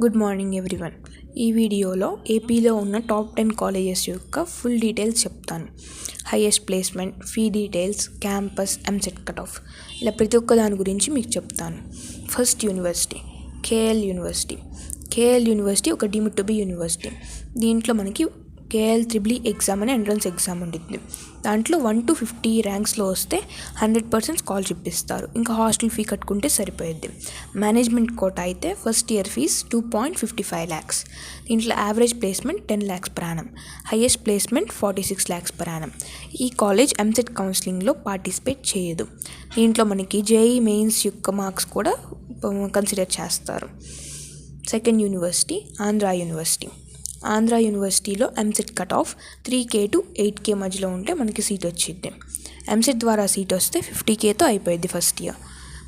Good morning everyone ఈ వీడియోలో ఏపీలో ఉన్న టాప్ టెన్ కాలేజెస్ యొక్క ఫుల్ డీటెయిల్స్ చెప్తాను. Highest placement fee details campus EAMCET cut off ఇలా ప్రతి ఒక్క దాని గురించి మీకు చెప్తాను. First university KL university KL university ఒక డీమ్డ్ టు బి యూనివర్సిటీ దీంట్లో మనకి కేఎల్ త్రిబ్లీ ఎగ్జామ్ అని ఎంట్రన్స్ ఎగ్జామ్ ఉంటుంది దాంట్లో వన్ టు ఫిఫ్టీ ర్యాంక్స్లో వస్తే హండ్రెడ్ పర్సెంట్ స్కాలర్షిప్ ఇస్తారు. ఇంకా హాస్టల్ ఫీ కట్టుకుంటే సరిపోయిద్ది. మేనేజ్మెంట్ కోట అయితే first year fees two point fifty five lakhs దీంట్లో యావరేజ్ ప్లేస్మెంట్ టెన్ ల్యాక్స్ ప్రాణం highest placement forty six lakhs ప్రాణం ఈ కాలేజ్ ఎంసెట్ కౌన్సిలింగ్లో పార్టిసిపేట్ చేయదు. దీంట్లో మనకి జేఈ మెయిన్స్ యొక్క మార్క్స్ కూడా కన్సిడర్ చేస్తారు. Second university Andhra university Andhra యూనివర్సిటీలో EAMCET cut off three K to eight K మధ్యలో ఉంటే మనకి సీట్ వచ్చింది ఎంసెట్ ద్వారా సీట్ వస్తే ఫిఫ్టీ కేతో అయిపోయింది ఫస్ట్ ఇయర్.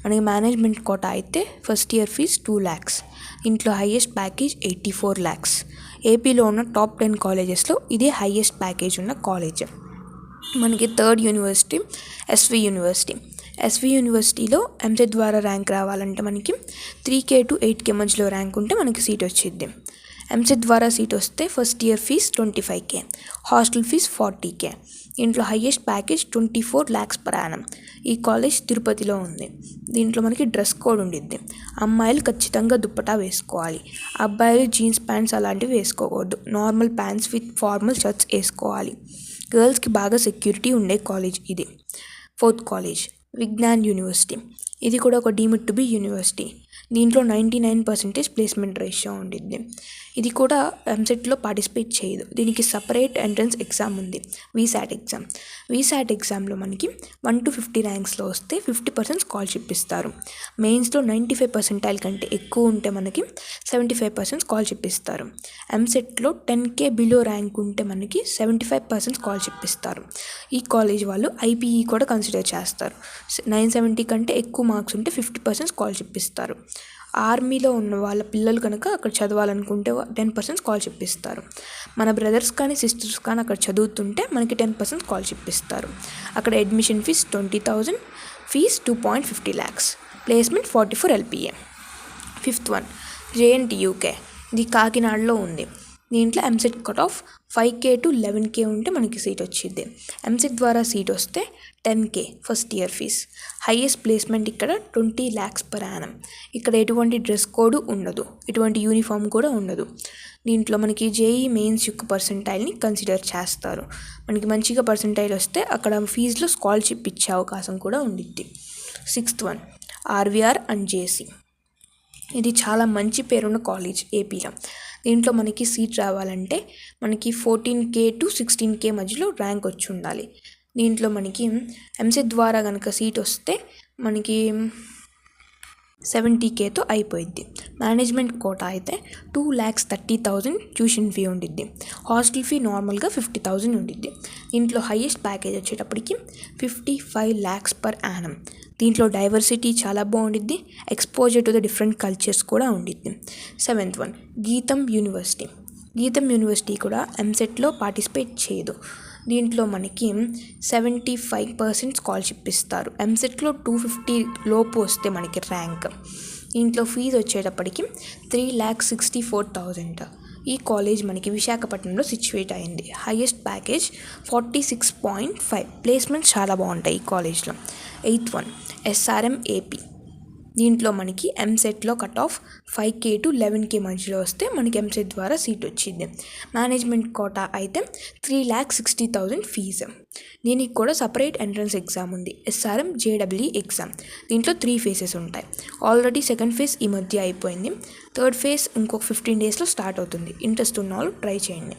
మనకి మేనేజ్మెంట్ కోట అయితే first year fees two lakhs ఇంట్లో highest package eighty four lakhs ఏపీలో ఉన్న టాప్ టెన్ కాలేజెస్లో ఇదే హైయెస్ట్ ప్యాకేజ్ ఉన్న కాలేజ్. మనకి third university SV university. SV యూనివర్సిటీలో ఎంసెట్ ద్వారా ర్యాంక్ రావాలంటే మనకి three K to eight K మధ్యలో ర్యాంక్ ఉంటే మనకి సీట్ వచ్చింది ఎంసెట్ ద్వారా సీట్ వస్తే first year fees twenty five K hostel fees forty K. దీంట్లో highest package twenty four lakhs per annum ఈ కాలేజ్ తిరుపతిలో ఉంది. దీంట్లో మనకి డ్రెస్ కోడ్ ఉండిద్ది. అమ్మాయిలు ఖచ్చితంగా దుప్పటా వేసుకోవాలి. అబ్బాయిలు జీన్స్ ప్యాంట్స్ అలాంటివి వేసుకోకూడదు. Normal pants with formal shirts వేసుకోవాలి. గర్ల్స్కి బాగా సెక్యూరిటీ ఉండే కాలేజ్ ఇది. Fourth college Vignan university. ఇది కూడా ఒక డీమిడ్ టు బి యూనివర్సిటీ. దీంట్లో ninety nine percentage placement ratio ఉండిద్ది. ఇది కూడా ఎంసెట్లో పార్టిసిపేట్ చేయదు. దీనికి సపరేట్ ఎంట్రన్స్ ఎగ్జామ్ ఉంది. VSAT exam. వీసాట్ ఎగ్జామ్లో మనకి వన్ టు ఫిఫ్టీ ర్యాంక్స్లో వస్తే ఫిఫ్టీ పర్సెంట్ స్కాలర్షిప్ ఇస్తారు. మెయిన్స్లో నైంటీ ఫైవ్ పర్సెంటైల్ కంటే ఎక్కువ ఉంటే మనకి సెవెంటీ ఫైవ్ పర్సెంట్ స్కాలర్షిప్ ఇస్తారు. ఎంసెట్లో టెన్ కే బిలో ర్యాంక్ ఉంటే మనకి సెవెంటీ ఫైవ్ పర్సెంట్ స్కాలర్షిప్ ఇస్తారు. ఈ కాలేజ్ వాళ్ళు ఐపీఈ కూడా కన్సిడర్ చేస్తారు. నైన్ సెవెంటీ కంటే ఎక్కువ మార్క్స్ ఉంటే ఫిఫ్టీ పర్సెంట్ స్కాలర్షిప్ ఇస్తారు. ఆర్మీలో ఉన్న వాళ్ళ పిల్లలు కనుక అక్కడ చదవాలనుకుంటే టెన్ పర్సెంట్ స్కాలర్షిప్ ఇస్తారు మన బ్రదర్స్ కానీ సిస్టర్స్ కానీ అక్కడ చదువుతుంటే మనకి టెన్ పర్సెంట్ స్కాలర్షిప్ ఇస్తారు అక్కడ admission fees twenty thousand fees two point fifty lakhs. Placement forty four LPA. Fifth one JNT UK. ఇది కాకినాడలో ఉంది. దీంట్లో EAMCET cut off five K to eleven K ఉంటే మనకి సీట్ వచ్చింది. ఎంసెట్ ద్వారా సీట్ వస్తే ten K first year fees highest placement ఇక్కడ ట్వంటీ ల్యాక్స్ పర్ యానం ఇక్కడ ఎటువంటి డ్రెస్ కోడ్ ఉండదు. ఎటువంటి యూనిఫామ్ కూడా ఉండదు. దీంట్లో మనకి జేఈ మెయిన్స్ యొక్క పర్సంటైల్ని కన్సిడర్ చేస్తారు. మనకి మంచిగా పర్సంటైల్ వస్తే అక్కడ ఫీజులో స్కాలర్షిప్ ఇచ్చే అవకాశం కూడా ఉండిద్ది. Sixth one RVR and JC ఇది చాలా మంచి పేరున్న కాలేజ్ ఏపీలో దీంట్లో మనకి సీట్ రావాలంటే మనకి fourteen K to sixteen K మధ్యలో ర్యాంక్ వచ్చి ఉండాలి. దీంట్లో మనకి ఎంసెట్ ద్వారా కనుక సీట్ వస్తే మనకి సెవెంటీ కేతో అయిపోయిద్ది. మేనేజ్మెంట్ కోట అయితే two lakhs thirty thousand tuition fee ఉండిద్ది. హాస్టల్ ఫీ నార్మల్గా ఫిఫ్టీ థౌజండ్ ఉండిద్ది. దీంట్లో హయ్యెస్ట్ ప్యాకేజ్ వచ్చేటప్పటికి fifty five lakhs per annum. దీంట్లో డైవర్సిటీ చాలా బాగుండిద్ది. Exposure to the different cultures కూడా ఉండిద్ది. Seventh one Gitam university. Gitam university కూడా ఎంసెట్లో పార్టిసిపేట్ చేయదు. దీంట్లో మనకి సెవెంటీ ఫైవ్ పర్సెంట్ స్కాలర్షిప్ ఇస్తారు. ఎంసెట్లో టూ ఫిఫ్టీ లోపు వస్తే మనకి ర్యాంక్ దీంట్లో ఫీజు వచ్చేటప్పటికి three lakh sixty four thousand ఈ కాలేజ్ మనకి విశాఖపట్నంలో సిచ్యువేట్ అయింది. Highest package forty six point five placements చాలా బాగుంటాయి ఈ కాలేజ్లో ఎయిత్ వన్ ఎస్ఆర్ఎం ఏపీ దీంట్లో మనకి ఎంసెట్లో cut off five K to eleven K మధ్యలో వస్తే మనకి ఎంసెట్ ద్వారా సీట్ వచ్చింది. మేనేజ్మెంట్ కోటా అయితే three lakh sixty thousand fees దీనికి కూడా సపరేట్ ఎంట్రన్స్ ఎగ్జామ్ ఉంది. ఎస్ఆర్ఎం జేడబ్ల్యూ ఎగ్జామ్ దీంట్లో త్రీ ఫేసెస్ ఉంటాయి. ఆల్రెడీ సెకండ్ ఫేజ్ ఈ మధ్య అయిపోయింది. థర్డ్ ఫేజ్ ఇంకొక ఫిఫ్టీన్ డేస్లో స్టార్ట్ అవుతుంది. ఇంట్రెస్ట్ ఉన్న వాళ్ళు ట్రై చేయండి.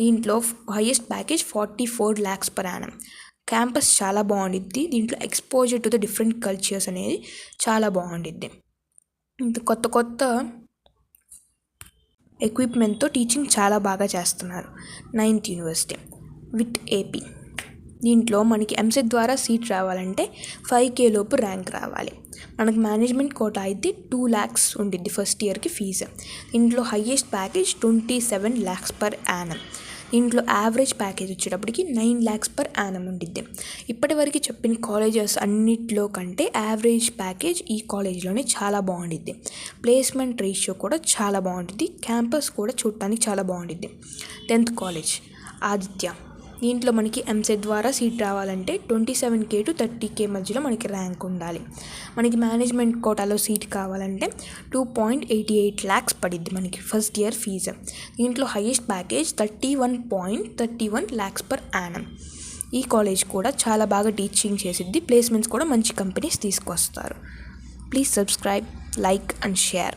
దీంట్లో highest package forty four lakhs per annum campus చాలా బాగుండిద్ది. దీంట్లో exposure to the different cultures అనేది చాలా బాగుండిద్ది. ఇంత కొత్త కొత్త ఎక్విప్మెంట్తో టీచింగ్ చాలా బాగా చేస్తున్నారు. నైన్త్ యూనివర్సిటీ విత్ ఏపీ దీంట్లో మనకి ఎంసెట్ ద్వారా సీట్ రావాలంటే ఫైవ్ కే లోపు ర్యాంక్ రావాలి. మనకు మేనేజ్మెంట్ కోట అయితే టూ ల్యాక్స్ ఉండిద్ది ఫస్ట్ ఇయర్కి ఫీజు దీంట్లో highest package twenty seven lakhs per annum ఇంట్లో యావరేజ్ ప్యాకేజ్ వచ్చేటప్పటికి నైన్ ల్యాక్స్ పర్ యానం ఉండిద్ది. ఇప్పటివరకు చెప్పిన కాలేజెస్ అన్నిట్లో కంటే యావరేజ్ ప్యాకేజ్ ఈ కాలేజ్లోనే చాలా బాగుండిద్ది. ప్లేస్మెంట్ రేషియో కూడా చాలా బాగుంటుంది క్యాంపస్ కూడా చూడటానికి చాలా బాగుండిద్ది. Tenth college Aditya. దీంట్లో మనకి ఎంసెట్ ద్వారా సీట్ రావాలంటే twenty seven K to thirty K మధ్యలో మనకి ర్యాంక్ ఉండాలి. మనకి మేనేజ్మెంట్ కోటాలో సీట్ కావాలంటే two point eighty eight lakhs పడిద్ది మనకి ఫస్ట్ ఇయర్ ఫీజు దీంట్లో highest package thirty one point thirty one lakhs per annum ఈ కాలేజ్ కూడా చాలా బాగా టీచింగ్ చేసిద్ది. ప్లేస్మెంట్స్ కూడా మంచి కంపెనీస్ తీసుకొస్తారు. Please subscribe like and share